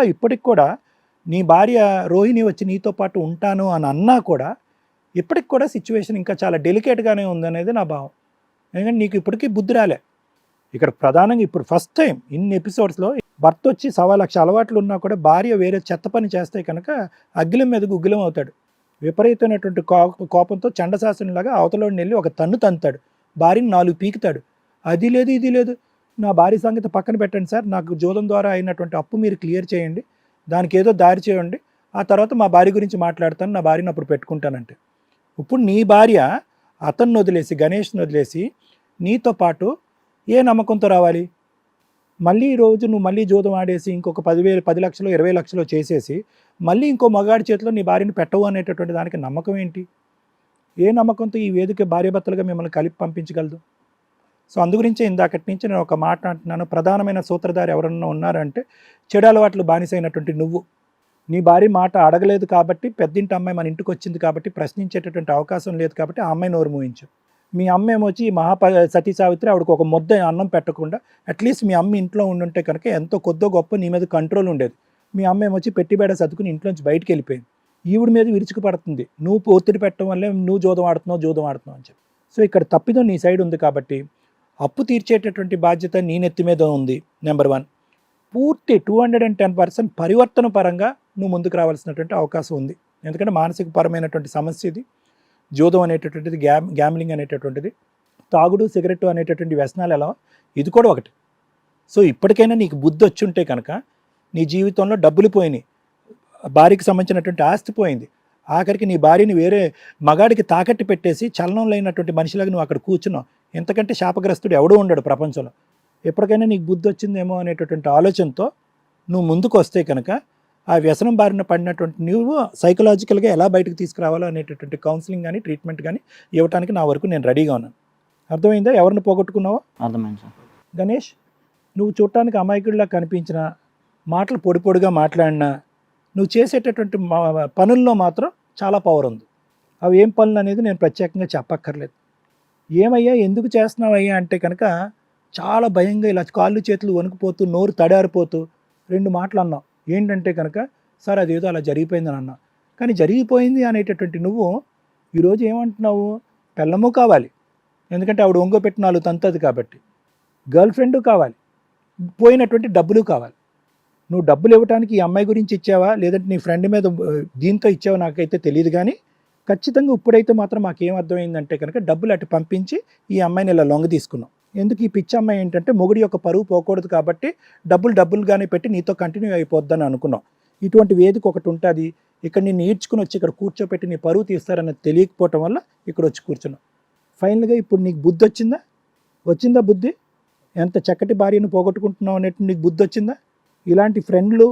కూడా ఇప్పటికి కూడా నీ భార్య రోహిణి వచ్చి నీతో పాటు ఉంటాను అని అన్నా కూడా ఇప్పటికి కూడా సిచ్యువేషన్ ఇంకా చాలా డెలికేట్గానే ఉందనేది నా భావం. ఎందుకంటే నీకు ఇప్పటికీ బుద్ధి రాలే. ఇక్కడ ప్రధానంగా ఇప్పుడు ఫస్ట్ టైం ఇన్ని ఎపిసోడ్స్లో భర్త వచ్చి సవా లక్ష అలవాట్లు ఉన్నా కూడా భార్య వేరే చెత్త పని చేస్తే కనుక అగ్గిలం మీద గుగ్గిలం అవుతాడు. విపరీతమైనటువంటి కో- కోపంతో చండశాసనలాగా అవతలోని వెళ్ళి ఒక తన్ను తంతాడు. భార్యని నాలుగు పీకుతాడు. అది లేదు ఇది లేదు. నా భార్య సంగతి పక్కన పెట్టండి సార్. నాకు జూదం ద్వారా అయినటువంటి అప్పు మీరు క్లియర్ చేయండి. దానికి ఏదో దారి చేయండి. ఆ తర్వాత మా భార్య గురించి మాట్లాడతాను. నా భార్యను అప్పుడు పెట్టుకుంటానంటే. ఇప్పుడు నీ భార్య అతన్ని వదిలేసి గణేష్ని వదిలేసి నీతో పాటు ఏ నమ్మకంతో రావాలి? మళ్ళీ రోజు నువ్వు మళ్ళీ జోదం ఆడేసి ఇంకొక పదివేలు పది లక్షలు ఇరవై లక్షలు చేసేసి మళ్ళీ ఇంకో మగాడి చేతిలో నీ భార్యను పెట్టవు అనేటటువంటి దానికి నమ్మకం ఏంటి? ఏ నమ్మకంతో ఈ వేదిక భార్యాభర్తలుగా మిమ్మల్ని కలిపి పంపించగలదు? సో అందుగురించి ఇందాకటి నుంచి నేను ఒక మాట అంటున్నాను. ప్రధానమైన సూత్రధారి ఎవరన్నా ఉన్నారంటే చెడు అలవాట్లు బానిసైనటువంటి నువ్వు. నీ భార్య మాట అడగలేదు కాబట్టి పెద్దింటి అమ్మాయి మన ఇంటికి వచ్చింది కాబట్టి ప్రశ్నించేటటువంటి అవకాశం లేదు కాబట్టి ఆ అమ్మాయి నోరు మూయించు. మీ అమ్మ ఏమొచ్చి మహాప సతీ సావిత్రి ఆవిడకు ఒక ముద్ద అన్నం పెట్టకుండా అట్లీస్ట్ మీ అమ్మ ఇంట్లో ఉండుంటే కనుక ఎంతో కొద్దో గొప్ప నీ మీద కంట్రోల్ ఉండేది. మీ అమ్మ ఏమొచ్చి పెట్టిబేడ సర్దుకుని ఇంట్లోంచి బయటికి వెళ్ళిపోయింది. ఈవిడ మీద విరుచుకు పడుతుంది. నువ్వు ఒత్తిడి పెట్టడం వల్లే నువ్వు జోదం ఆడుతున్నావు జోదం ఆడుతున్నావు అని చెప్పి. సో ఇక్కడ తప్పిదో నీ సైడ్ ఉంది కాబట్టి అప్పు తీర్చేటటువంటి బాధ్యత నీ నెత్తి మీద ఉంది నెంబర్ వన్ పూర్తి two hundred and ten percent పరివర్తన పరంగా నువ్వు ముందుకు రావాల్సినటువంటి అవకాశం ఉంది. ఎందుకంటే మానసిక పరమైనటువంటి సమస్య ఇది. జూదం అనేటటువంటిది గ్యామ్ గ్యామ్లింగ్ అనేటటువంటిది తాగుడు సిగరెట్ అనేటటువంటి వ్యసనాలు ఎలా ఇది కూడా ఒకటి. సో ఇప్పటికైనా నీకు బుద్ధి వచ్చి ఉంటే కనుక నీ జీవితంలో డబ్బులు పోయినాయి. భార్యకి సంబంధించినటువంటి ఆస్తి పోయింది. ఆఖరికి నీ భార్యని వేరే మగాడికి తాకట్టు పెట్టేసి చలనం లేనటువంటి మనిషిలాగా నువ్వు అక్కడ కూర్చున్నావు. ఎంతకంటే శాపగ్రస్తుడు ఎవడూ ఉండడు ప్రపంచంలో. ఎప్పటికైనా నీకు బుద్ధి వచ్చిందేమో అనేటటువంటి ఆలోచనతో నువ్వు ముందుకు వస్తే కనుక ఆ వ్యసనం బారిన పడినటువంటి నువ్వు సైకలాజికల్గా ఎలా బయటకు తీసుకురావాలో అనేటటువంటి కౌన్సిలింగ్ కానీ ట్రీట్మెంట్ కానీ ఇవ్వడానికి నా వరకు నేను రెడీగా ఉన్నాను. అర్థమైందా? ఎవరిని పోగొట్టుకున్నావో? అర్థమైంది సార్. గణేష్ నువ్వు చూడటానికి అమాయకుడిలా కనిపించిన మాటలు పొడి పొడిగా మాట్లాడినా నువ్వు చేసేటటువంటి మా- పనుల్లో మాత్రం చాలా పవర్ ఉంది. అవి ఏం పనులు అనేది నేను ప్రత్యేకంగా చెప్పక్కర్లేదు. ఏమయ్యా ఎందుకు చేస్తున్నావయ్యా అంటే కనుక చాలా భయంగా ఇలా కాళ్ళు చేతులు వణుకుపోతూ నోరు తడారిపోతూ రెండు మాటలు అన్నావు. ఏంటంటే కనుక సార్ అదేదో అలా జరిగిపోయిందని అన్నా కానీ జరిగిపోయింది అనేటటువంటి నువ్వు ఈరోజు ఏమంటున్నావు? పెళ్ళము కావాలి. ఎందుకంటే ఆవిడ ఒంగో పెట్టి నాలుగు తంతది కాబట్టి. గర్ల్ ఫ్రెండ్ కావాలి. పోయినటువంటి డబ్బులు కావాలి. నువ్వు డబ్బులు ఇవ్వడానికి ఈ అమ్మాయి గురించి ఇచ్చావా? లేదంటే నీ ఫ్రెండ్ మీద దీంతో ఇచ్చావా? నాకైతే తెలియదు కానీ ఖచ్చితంగా ఇప్పుడైతే మాత్రం మాకేం అర్థమైందంటే కనుక డబ్బులు అటు పంపించి ఈ అమ్మాయిని ఇలా లొంగ తీసుకున్నాం. ఎందుకు ఈ పిచ్చి అమ్మాయి ఏంటంటే మొగుడి యొక్క పరువు పోకూడదు కాబట్టి డబ్బులు డబ్బులుగానే పెట్టి నీతో కంటిన్యూ అయిపోద్దని అనుకున్నాం. ఇటువంటి వేదిక ఒకటి ఉంటుంది. ఇక్కడ నేను ఈడ్చుకుని వచ్చి ఇక్కడ కూర్చోపెట్టి నీ పరువు తీస్తారని తెలియకపోవటం వల్ల ఇక్కడ వచ్చి కూర్చున్నాం. ఫైనల్గా ఇప్పుడు నీకు బుద్ధి వచ్చిందా వచ్చిందా బుద్ధి? ఎంత చక్కటి భార్యను పోగొట్టుకుంటున్నావు అనేట్టు నీకు బుద్ధి వచ్చిందా ఇలాంటి ఫ్రెండ్లు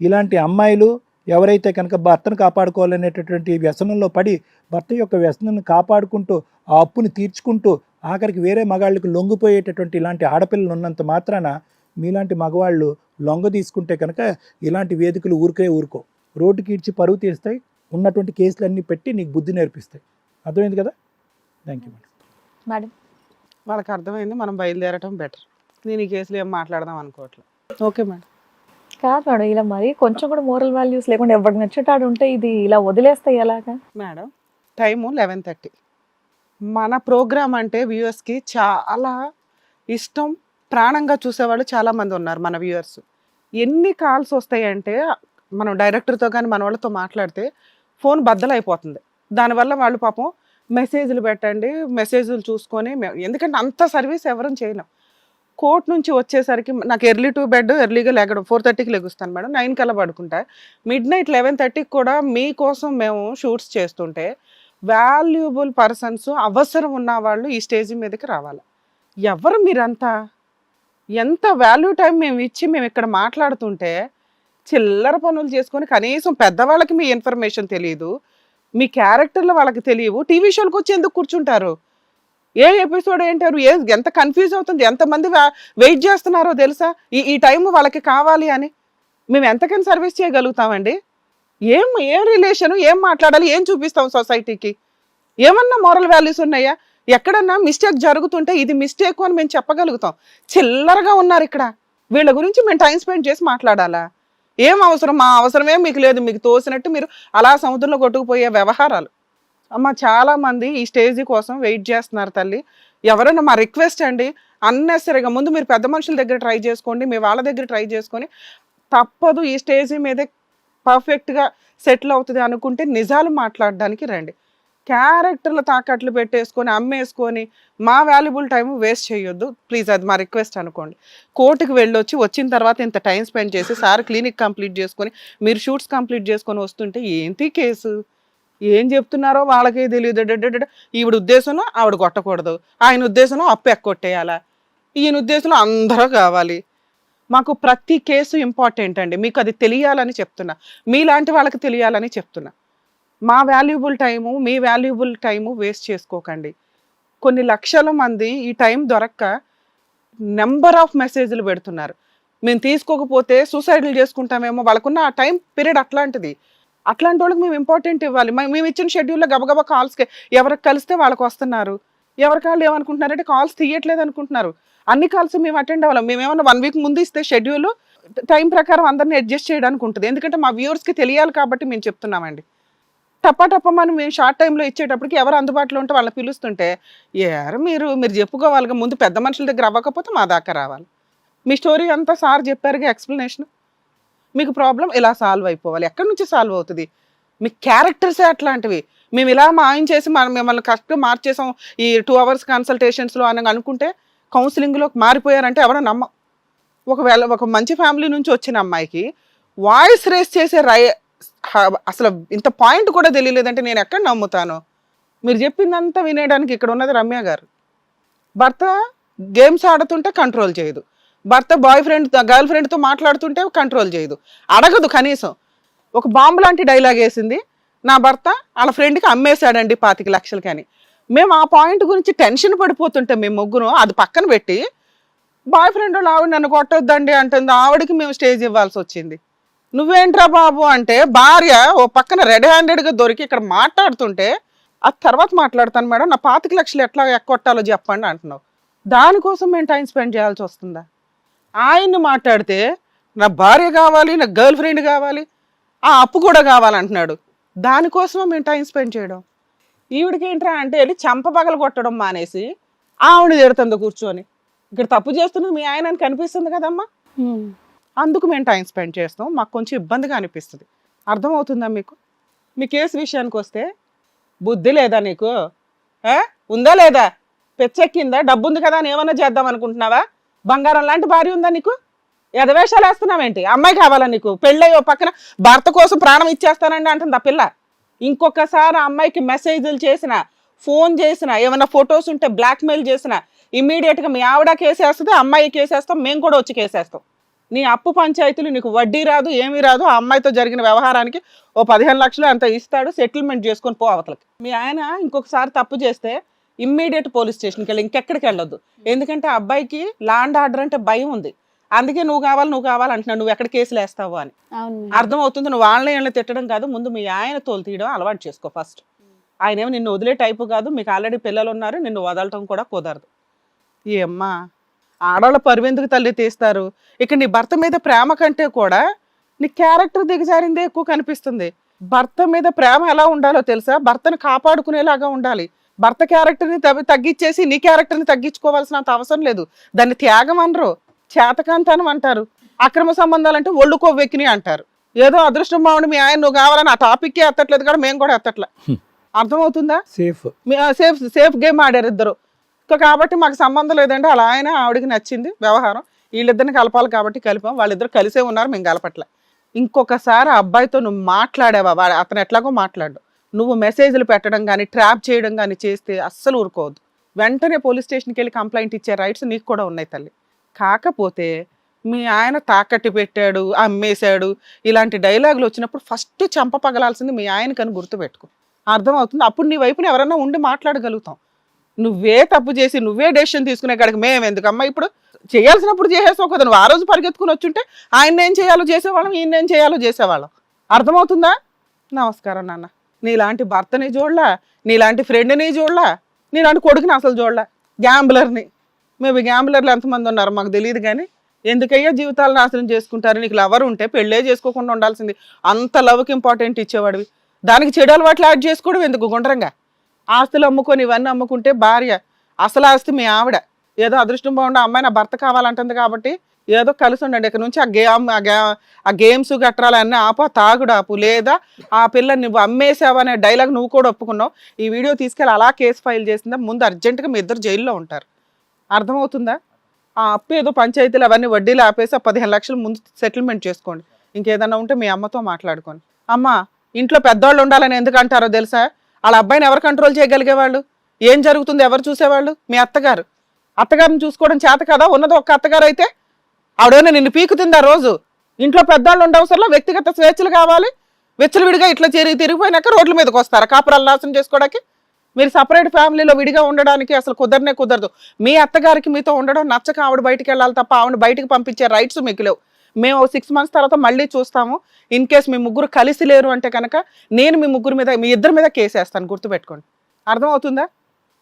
ఇలాంటి అమ్మాయిలు ఎవరైతే కనుక భర్తను కాపాడుకోవాలనేటటువంటి వ్యసనంలో పడి భర్త యొక్క వ్యసనాన్ని కాపాడుకుంటూ ఆ అప్పుని తీర్చుకుంటూ ఆఖరికి వేరే మగాళ్ళకి లొంగిపోయేటటువంటి ఇలాంటి ఆడపిల్లలు ఉన్నంత మాత్రాన మీలాంటి మగవాళ్ళు లొంగ తీసుకుంటే కనుక ఇలాంటి వేదికలు ఊరికే ఊరుకో రోడ్డుకి ఇడ్చి పరువు తీస్తాయి ఉన్నటువంటి కేసులన్నీ పెట్టి నీకు బుద్ధి నేర్పిస్తాయి. అర్థమైంది కదా? థ్యాంక్ యూ మేడం మేడం వాళ్ళకి అర్థమైంది మనం బయలుదేరటం బెటర్ నేను ఈ కేసులో ఏం మాట్లాడదాం అనుకోవట్లేదు. ఓకే మేడం కాదు మేడం ఇలా మరి కొంచెం కూడా మోరల్ వాల్యూస్ లేకుండా ఎవరికి నచ్చేటాడు ఉంటే ఇది ఇలా వదిలేస్తే ఎలాగా? Madam time eleven thirty. మన ప్రోగ్రామ్ అంటే వ్యూవర్స్కి చాలా ఇష్టం ప్రాణంగా చూసేవాళ్ళు చాలామంది ఉన్నారు మన వ్యూవర్స్. ఎన్ని కాల్స్ వస్తాయంటే మనం డైరెక్టర్తో కానీ మన వాళ్ళతో మాట్లాడితే ఫోన్ బద్దలైపోతుంది. దానివల్ల వాళ్ళు పాపం మెసేజ్లు పెట్టండి మెసేజ్లు చూసుకొని మే- ఎందుకంటే అంత సర్వీస్ ఎవరూ చేయలేం. కోర్ట్ నుంచి వచ్చేసరికి నాకు ఎర్లీ టు బెడ్ ఎర్లీగా లేగడం ఫోర్ థర్టీకి లెగుస్తాను మేడం. నైన్ కల్లా పడుకుంటా. మిడ్ నైట్ లెవెన్ థర్టీకి కూడా మీకోసం మేము షూట్స్ చేస్తుంటే వాల్యుబుల్ పర్సన్స్ అవసరం ఉన్న వాళ్ళు ఈ స్టేజ్ మీదకి రావాలి. ఎవరు మీరంతా? ఎంత వాల్యూ టైం మేము ఇచ్చి మేము ఇక్కడ మాట్లాడుతుంటే చిల్లర పనులు చేసుకొని కనీసం పెద్దవాళ్ళకి మీ ఇన్ఫర్మేషన్ తెలియదు మీ క్యారెక్టర్లు వాళ్ళకి తెలియవు టీవీ షోలకు వచ్చి ఎందుకు కూర్చుంటారు? ఏ ఎపిసోడ్ ఏంటారు ఏ ఎంత కన్ఫ్యూజ్ అవుతుంది ఎంతమంది వెయిట్ చేస్తున్నారో తెలుసా? ఈ ఈ టైం వాళ్ళకి కావాలి అని. మేము ఎంతకైనా సర్వీస్ చేయగలుగుతామండి? ఏం ఏం రిలేషన్ ఏం మాట్లాడాలి ఏం చూపిస్తాం సొసైటీకి ఏమన్నా మోరల్ వాల్యూస్ ఉన్నాయా? ఎక్కడన్నా మిస్టేక్ జరుగుతుంటే ఇది మిస్టేక్ అని మేము చెప్పగలుగుతాం. చిల్లరగా ఉన్నారు ఇక్కడ. వీళ్ళ గురించి మేము టైం స్పెండ్ చేసి మాట్లాడాలా? ఏం అవసరం? మా అవసరమే మీకు లేదు. మీకు తోసినట్టు మీరు అలా సముద్రంలో కొట్టుకుపోయే వ్యవహారాలు. అమ్మ చాలా మంది ఈ స్టేజ్ కోసం వెయిట్ చేస్తున్నారు తల్లి. ఎవరైనా మా రిక్వెస్ట్ అండి అన్నెసరిగా ముందు మీరు పెద్ద మనుషుల దగ్గర ట్రై చేసుకోండి మీ వాళ్ళ దగ్గర ట్రై చేసుకొని తప్పదు ఈ స్టేజ్ మీదే పర్ఫెక్ట్గా సెటిల్ అవుతుంది అనుకుంటే నిజాలు మాట్లాడడానికి రండి. క్యారెక్టర్లు తాకట్లు పెట్టేసుకొని అమ్మేసుకొని మా వాల్యుబుల్ టైం వేస్ట్ చేయొద్దు. ప్లీజ్ అది మా రిక్వెస్ట్ అనుకోండి. కోర్టుకి వెళ్ళొచ్చి వచ్చిన తర్వాత ఇంత టైం స్పెండ్ చేసి సార్ క్లినిక్ కంప్లీట్ చేసుకొని మీరు షూట్స్ కంప్లీట్ చేసుకొని వస్తుంటే ఏంటి కేసు? ఏం చెప్తున్నారో వాళ్ళకే తెలియదు. ఈవిడ ఉద్దేశంలో ఆవిడ కొట్టకూడదు. ఆయన ఉద్దేశంలో అప్పు ఎక్కొట్టేయాలా. ఈయన ఉద్దేశంలో అందరూ కావాలి. మాకు ప్రతి కేసు ఇంపార్టెంట్ అండి. మీకు అది తెలియాలని చెప్తున్నా. మీలాంటి వాళ్ళకి తెలియాలని చెప్తున్నా. మా వాల్యుబుల్ టైము మీ వాల్యుబుల్ టైము వేస్ట్ చేసుకోకండి. కొన్ని లక్షల మంది ఈ టైం దొరక్క నెంబర్ ఆఫ్ మెసేజ్లు పెడుతున్నారు. మేము తీసుకోకపోతే సూసైడ్లు చేసుకుంటామేమో వాళ్ళకున్న ఆ టైం పీరియడ్ అట్లాంటిది. అట్లాంటి వాళ్ళకి మేము ఇంపార్టెంట్ ఇవ్వాలి. మేము ఇచ్చిన షెడ్యూల్లో గబగబా కాల్స్కి ఎవరికి కలిస్తే వాళ్ళకి వస్తున్నారు. ఎవరి కాళ్ళు ఏమనుకుంటున్నారంటే కాల్స్ తీయట్లేదు అనుకుంటున్నారు. అన్ని కాల్స్ మేము అటెండ్ అవ్వాలి. మేము ఏమన్నా వన్ వీక్ ముందు ఇస్తే షెడ్యూల్ టైం ప్రకారం అందరిని అడ్జస్ట్ చేయడానికి ఉంటుంది. ఎందుకంటే మా వ్యూవర్స్కి తెలియాలి కాబట్టి మేము చెప్తున్నామండి. టప్ప టప్ప మనం మేము షార్ట్ టైంలో ఇచ్చేటప్పటికి ఎవరు అందుబాటులో ఉంటే వాళ్ళని పిలుస్తుంటే ఎవరు మీరు మీరు చెప్పుకోవాలి ముందు పెద్ద మనుషుల దగ్గర అవ్వకపోతే మా దాకా రావాలి. మీ స్టోరీ అంతా సార్ చెప్పారుగా ఎక్స్ప్లెనేషన్ మీకు ప్రాబ్లం ఇలా సాల్వ్ అయిపోవాలి. ఎక్కడి నుంచి సాల్వ్ అవుతుంది? మీ క్యారెక్టర్సే అట్లాంటివి? మేము ఇలా మాయం చేసి మనం మిమ్మల్ని కరెక్ట్గా మార్చేసాం ఈ టూ అవర్స్ కన్సల్టేషన్స్లో అని అనుకుంటే కౌన్సిలింగ్లో మారిపోయారంటే ఎవరో నమ్మ? ఒకవేళ ఒక మంచి ఫ్యామిలీ నుంచి వచ్చిన అమ్మాయికి వాయిస్ రేస్ చేసే రై అసలు ఇంత పాయింట్ కూడా తెలియలేదంటే నేను ఎక్కడ నమ్ముతాను? మీరు చెప్పిందంతా వినేయడానికి ఇక్కడ ఉన్నది రమ్య గారు. భర్త గేమ్స్ ఆడుతుంటే కంట్రోల్ చేయదు. భర్త బాయ్ ఫ్రెండ్ గర్ల్ ఫ్రెండ్తో మాట్లాడుతుంటే కంట్రోల్ చేయదు. అడగదు కనీసం. ఒక బాంబు లాంటి డైలాగ్ వేసింది. నా భర్త వాళ్ళ ఫ్రెండ్కి అమ్మేశాడండి పాతిక లక్షలకి అని మేము ఆ పాయింట్ గురించి టెన్షన్ పడిపోతుంటే మేము ముగ్గురు అది పక్కన పెట్టి బాయ్ ఫ్రెండ్ వాళ్ళు ఆవిడ నన్ను కొట్టొద్దండి అంటుంది. ఆవిడకి మేము స్టేజ్ ఇవ్వాల్సి వచ్చింది. నువ్వేంట్రా బాబు? అంటే భార్య ఓ పక్కన రెడ్ హ్యాండెడ్గా దొరికి ఇక్కడ మాట్లాడుతుంటే ఆ తర్వాత మాట్లాడతాను మేడం. నా పాతిక లక్షలు ఎట్లా ఎక్కొట్టాలో చెప్పండి అంటున్నావు. దానికోసం మేము టైం స్పెండ్ చేయాల్సి వస్తుందా? ఆయన్ని మాట్లాడితే నా భార్య కావాలి నా గర్ల్ ఫ్రెండ్ కావాలి ఆ అప్పు కూడా కావాలంటున్నాడు. దానికోసమే మేము టైం స్పెండ్ చేయడం. ఈవిడికి ఏంట్రా అంటే వెళ్ళి చంప పగల కొట్టడం మానేసి ఆవిడ తిడుతుంది కూర్చొని. ఇక్కడ తప్పు చేస్తున్నది మీ ఆయన అని కనిపిస్తుంది కదమ్మా. అందుకు మేము టైం స్పెండ్ చేస్తాం. మాకు కొంచెం ఇబ్బందిగా అనిపిస్తుంది. అర్థమవుతుందా మీకు? మీ కేసు విషయానికి వస్తే బుద్ధి లేదా నీకు? ఉందా లేదా? పెచ్చెక్కిందా? డబ్బు ఉంది కదా అని ఏమన్నా చేద్దాం అనుకుంటున్నావా? బంగారం లాంటి భార్య ఉందా నీకు? ఎదవేషాలు వేస్తున్నావేంటి? అమ్మాయి కావాలా నీకు? పెళ్ళయ్యో పక్కన భర్త కోసం ప్రాణం ఇచ్చేస్తానండి అంటుంది ఆ పిల్ల? ఇంకొకసారి ఆ అమ్మాయికి మెసేజ్లు చేసిన ఫోన్ చేసిన ఏమైనా ఫొటోస్ ఉంటే బ్లాక్మెయిల్ చేసిన ఇమ్మీడియట్గా మీ ఆవిడ కేసేస్తుంది అమ్మాయి కేసేస్తాం మేము కూడా వచ్చి కేసేస్తాం. నీ అప్పు పంచాయతీలు నీకు వడ్డీ రాదు ఏమీ రాదు ఆ అమ్మాయితో జరిగిన వ్యవహారానికి ఓ పదిహేను లక్షలు అంత ఇస్తాడు సెటిల్మెంట్ చేసుకొని పో అవతలకి. మీ ఆయన ఇంకొకసారి తప్పు చేస్తే ఇమ్మీడియట్ పోలీస్ స్టేషన్కి వెళ్ళి ఇంకెక్కడికి వెళ్ళొద్దు. ఎందుకంటే ఆ అబ్బాయికి లాండ్ ఆర్డర్ అంటే భయం ఉంది. అందుకే నువ్వు కావాలి నువ్వు కావాలి అంటున్నావు. నువ్వు ఎక్కడ కేసులు వేస్తావు అని. అర్థం అవుతుంది నువ్వు వాళ్ళని వీళ్ళని తిట్టడం కాదు. ముందు మీ ఆయన తోలు తీయడం అలవాటు చేసుకో ఫస్ట్. ఆయన ఏమో నిన్ను వదిలే టైపు కాదు. మీకు ఆల్రెడీ పిల్లలు ఉన్నారు. నిన్ను వదలటం కూడా కుదరదు. ఏమ్మా ఆడవాళ్ళ పరువెందుకు తల్లి తీస్తారు? ఇక నీ భర్త మీద ప్రేమ కంటే కూడా నీ క్యారెక్టర్ దిగజారిందే ఎక్కువ కనిపిస్తుంది. భర్త మీద ప్రేమ ఎలా ఉండాలో తెలుసా? భర్తను కాపాడుకునేలాగా ఉండాలి. భర్త క్యారెక్టర్ని తగ్గి- తగ్గించేసి నీ క్యారెక్టర్ని తగ్గించుకోవాల్సినంత అవసరం లేదు. దాన్ని త్యాగం అనరు. చేతకాంతనం అంటారు. అక్రమ సంబంధాలు అంటే ఒళ్ళు కొవ్వెక్కిని అంటారు. ఏదో అదృష్టం బాగుండి మీ ఆయన నువ్వు కావాలని ఆ టాపిక్కే ఎత్తట్లేదు కూడా మేము కూడా ఎత్తట్లే. అర్థమవుతుందా? సేఫ్. సేఫ్ సేఫ్ గేమ్ ఆడారు ఇద్దరు. కాబట్టి మాకు సంబంధం లేదంటే అలా ఆయన ఆవిడకి నచ్చింది వ్యవహారం. వీళ్ళిద్దరిని కలపాలి కాబట్టి కలిపాం. వాళ్ళిద్దరు కలిసే ఉన్నారు మేము కలపట్లే. ఇంకొకసారి ఆ అబ్బాయితో నువ్వు మాట్లాడావా? వాడు అతను ఎట్లాగో మాట్లాడు. నువ్వు మెసేజ్లు పెట్టడం కానీ ట్రాప్ చేయడం కానీ చేస్తే అస్సలు ఊరుకోవద్దు. వెంటనే పోలీస్ స్టేషన్కి వెళ్ళి కంప్లైంట్ ఇచ్చే రైట్స్ నీకు కూడా ఉన్నాయి తల్లి. కాకపోతే మీ ఆయన తాకట్టు పెట్టాడు అమ్మేశాడు ఇలాంటి డైలాగులు వచ్చినప్పుడు ఫస్ట్ చెంప పగలాల్సింది మీ ఆయనకని గుర్తుపెట్టుకో అర్థమవుతుంది? అప్పుడు నీ వైపున ఎవరన్నా ఉండి మాట్లాడగలుగుతాం. నువ్వే తప్పు చేసి నువ్వే డెసిషన్ తీసుకునే కాడికి మేము ఎందుకమ్మా ఇప్పుడు చేయాల్సినప్పుడు చేసేసావు కదా నువ్వు ఆ రోజు పరిగెత్తుకుని వచ్చుంటే ఆయన ఏం చేయాలో చేసేవాళ్ళం ఈయన ఏం చేయాలో చేసేవాళ్ళం. అర్థమవుతుందా? నమస్కారం నాన్న. నీలాంటి భర్తని చూడలా నీలాంటి ఫ్రెండ్ని చూడలా నీలాంటి కొడుకుని అసలు చూడలా. గ్యాంబులర్ని మేబీ గ్యాంబులర్లు ఎంతమంది ఉన్నారు మాకు తెలియదు కానీ ఎందుకయ్యా జీవితాలు నాశనం చేసుకుంటారు? నీకు లవర్ ఉంటే పెళ్ళే చేసుకోకుండా ఉండాల్సింది. అంత లవ్కి ఇంపార్టెంట్ ఇచ్చేవాడివి. దానికి చెడు అలవాట్లు యాడ్ చేసుకోవడం ఎందుకు? గుండ్రంగా. ఆస్తులు అమ్ముకొని ఇవన్నీ అమ్ముకుంటే భార్య. అసలు ఆస్తి మీ ఆవిడ. ఏదో అదృష్టం బాగుండే అమ్మాయి నా భర్త కావాలంటుంది కాబట్టి ఏదో కలిసి ఉండండి ఇక్కడ నుంచి ఆ గేమ్ ఆ ఆ గేమ్స్ గట్రాలన్నీ ఆపు ఆ తాగుడు ఆపు. లేదా ఆ పిల్లని నువ్వు అమ్మేసావు అనే డైలాగ్ నువ్వు కూడా ఒప్పుకున్నావు. ఈ వీడియో తీసుకెళ్ళి అలా కేసు ఫైల్ చేసిందా? ముందు అర్జెంటుగా మీ ఇద్దరు జైల్లో ఉంటారు. అర్థమవుతుందా? ఆ అప్పు ఏదో పంచాయతీలు అవన్నీ వడ్డీలు ఆపేసి ఆ పదిహేను లక్షలు ముందు సెటిల్మెంట్ చేసుకోండి. ఇంకేదన్నా ఉంటే మీ అమ్మతో మాట్లాడుకోండి. అమ్మ ఇంట్లో పెద్దవాళ్ళు ఉండాలని ఎందుకు అంటారో తెలుసా? వాళ్ళ అబ్బాయిని ఎవరు కంట్రోల్ చేయగలిగేవాళ్ళు? ఏం జరుగుతుంది? ఎవరు చూసేవాళ్ళు? మీ అత్తగారు. అత్తగారిని చూసుకోవడం చేత కదా? ఉన్నది ఒక్క అత్తగారు అయితే ఆవిడేమైనా నిన్ను పీకుతుందా రోజు? ఇంట్లో పెద్దవాళ్ళు ఉండవసరంలో వ్యక్తిగత స్వేచ్ఛలు కావాలి. విచ్చలవిడిగా ఇట్లా చేరి తిరిగిపోయినాక రోడ్ల మీదకి వస్తారు. కాపురాలు నాశనం చేసుకోవడానికి. మీరు సపరేట్ ఫ్యామిలీలో విడిగా ఉండడానికి అసలు కుదరనే కుదరదు. మీ అత్తగారికి మీతో ఉండడం నచ్చక ఆవిడ బయటికి వెళ్ళాలి తప్ప ఆవిడ బయటికి పంపించే రైట్స్ మీకు లేవు. మేము సిక్స్ మంత్స్ తర్వాత మళ్ళీ చూస్తాము. ఇన్ కేస్ మీ ముగ్గురు కలిసి లేరు అంటే కనుక నేను మీ ముగ్గురు మీద మీ ఇద్దరి మీద కేసు వేస్తాను. గుర్తుపెట్టుకోండి. అర్థమవుతుందా?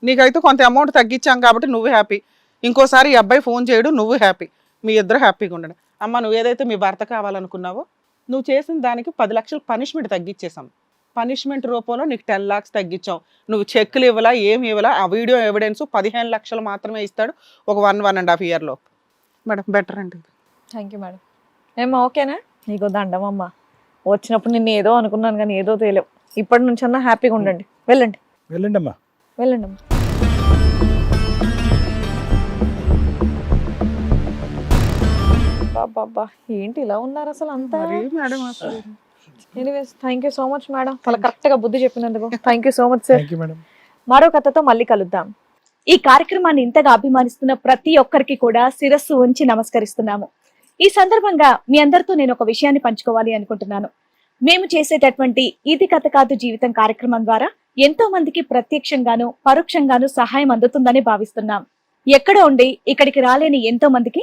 నీకైతే కొంత అమౌంట్ తగ్గించాం కాబట్టి నువ్వు హ్యాపీ ఇంకోసారి ఈ అబ్బాయి ఫోన్ చేయడు నువ్వు హ్యాపీ మీ ఇద్దరు హ్యాపీగా ఉండండి. అమ్మ నువ్వు ఏదైతే మీ భర్త కావాలనుకున్నావో నువ్వు చేసిన దానికి పది లక్షలు పనిష్మెంట్ తగ్గించేసాం పనిష్మెంట్ రూపంలో నీకు టెన్ లాక్స్ తగ్గించాం. నువ్వు చెక్కులు ఇవ్వలా ఏమి ఇవ్వలా ఆ వీడియో ఎవిడెన్స్ పదిహేను లక్షలు మాత్రమే ఇస్తాడు ఒక వన్ వన్ అండ్ హాఫ్ ఇయర్లో మేడం బెటర్ అండి థ్యాంక్ యూ మేడం. ఏమా ఓకేనా? నీకు దండం అమ్మా. వచ్చినప్పుడు నిన్ను ఏదో అనుకున్నాను కానీ ఏదో తెలియవు. ఇప్పటి నుంచి అన్నా హ్యాపీగా ఉండండి. వెళ్ళండి. వెళ్ళండి అమ్మా. వెళ్ళండి అమ్మా. బాబా ఏంటి ఇలా ఉన్నారు అసలు అంతా? మరి మేడం అసలు. Anyways thank you so much madam చాలా కరెక్ట్గా బుద్ధి చెప్పినందుకు. Thank you so much sir మరో కథతో మళ్ళీ కలుద్దాం. ఈ కార్యక్రమాన్ని ఇంతగా అభిమానిస్తున్న ప్రతి ఒక్కరికి కూడా శిరస్సు ఉంచి నమస్కరిస్తున్నాము. ఈ సందర్భంగా మీ అందరితో నేను ఒక విషయాన్ని పంచుకోవాలి అనుకుంటున్నాను. మేము చేసేటటువంటి ఇది కథ కాదు జీవితం కార్యక్రమం ద్వారా ఎంతో మందికి ప్రత్యక్షంగాను పరోక్షంగాను సహాయం అందుతుందని భావిస్తున్నాం. ఎక్కడ ఉండి ఇక్కడికి రాలేని ఎంతో మందికి